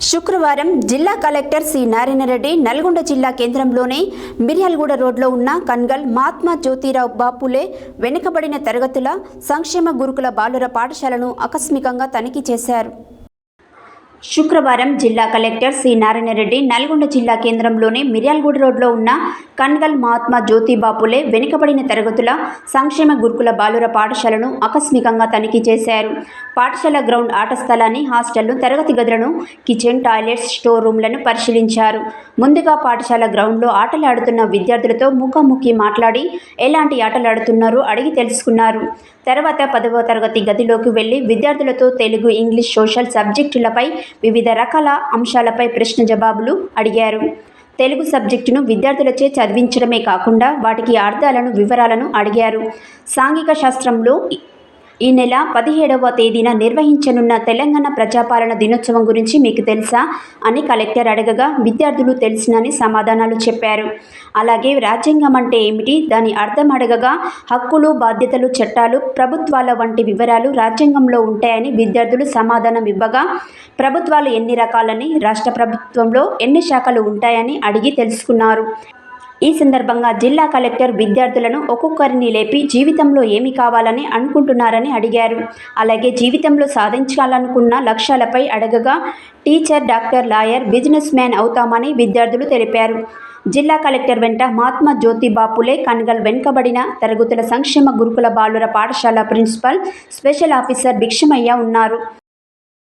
శుక్రవారం జిల్లా collector C Narayana Reddy Nalgonda జిల్లా కేంద్రంలోని మిర్యాలగూడ రోడ్లో ఉన్న కన్గల్ మహాత్మా జ్యోతిరావు బాపులే వెనుకబడిన తరగతుల సంక్షేమ గురుకుల బాలుర పాఠశాలను ఆకస్మికంగా తనిఖీ చేశారు. శుక్రవారం జిల్లా కలెక్టర్ సి నారాయణరెడ్డి నల్గొండ జిల్లా కేంద్రంలోని మిర్యాలగూడ రోడ్లో ఉన్న కన్గల్ మహాత్మా జ్యోతి బాపులే వెనుకబడిన తరగతుల సంక్షేమ గురుకుల బాలుర పాఠశాలను ఆకస్మికంగా తనిఖీ చేశారు. పాఠశాల గ్రౌండ్ ఆట స్థలాన్ని హాస్టల్ను తరగతి గదులను కిచెన్ టాయిలెట్స్ స్టోర్ రూమ్లను పరిశీలించారు. ముందుగా పాఠశాల గ్రౌండ్లో ఆటలాడుతున్న విద్యార్థులతో ముఖాముఖి మాట్లాడి ఎలాంటి ఆటలాడుతున్నారో అడిగి తెలుసుకున్నారు. తర్వాత పదవ తరగతి గదిలోకి వెళ్ళి విద్యార్థులతో తెలుగు ఇంగ్లీష్ సోషల్ సబ్జెక్టులపై వివిధ రకాల అంశాలపై ప్రశ్న జవాబులు అడిగారు. తెలుగు సబ్జెక్టును విద్యార్థులచే చదివించడమే కాకుండా వాటికి అర్థాలను వివరాలను అడిగారు. సాంఘిక శాస్త్రంలో ఈ- నెల పదిహేడవ తేదీన నిర్వహించనున్న తెలంగాణ ప్రజాపాలన దినోత్సవం గురించి మీకు తెలుసా అని కలెక్టర్ అడగగా విద్యార్థులు తెలిసినని సమాధానాలు చెప్పారు. అలాగే రాజ్యాంగం అంటే ఏమిటి? దాని అర్థం అడగగా హక్కులు బాధ్యతలు చట్టాలు ప్రభుత్వాల వంటి వివరాలు రాజ్యాంగంలో ఉంటాయని విద్యార్థులు సమాధానం ఇవ్వగా ప్రభుత్వాలు ఎన్ని రకాలని రాష్ట్ర ప్రభుత్వంలో ఎన్ని శాఖలు ఉంటాయని అడిగి తెలుసుకున్నారు. ఈ సందర్భంగా జిల్లా కలెక్టర్ విద్యార్థులను ఒక్కొక్కరిని లేపి జీవితంలో ఏమి కావాలని అనుకుంటున్నారని అడిగారు. అలాగే జీవితంలో సాధించాలనుకున్న లక్ష్యాలపై అడగగా teacher doctor lawyer business man అవుతామని విద్యార్థులు తెలిపారు. జిల్లా కలెక్టర్ వెంట మహాత్మా జ్యోతి బాపులే కన్గల్ వెనుకబడిన తరగతుల సంక్షేమ గురుకుల బాలుర పాఠశాల ప్రిన్సిపల్ స్పెషల్ ఆఫీసర్ భిక్షమయ్య ఉన్నారు.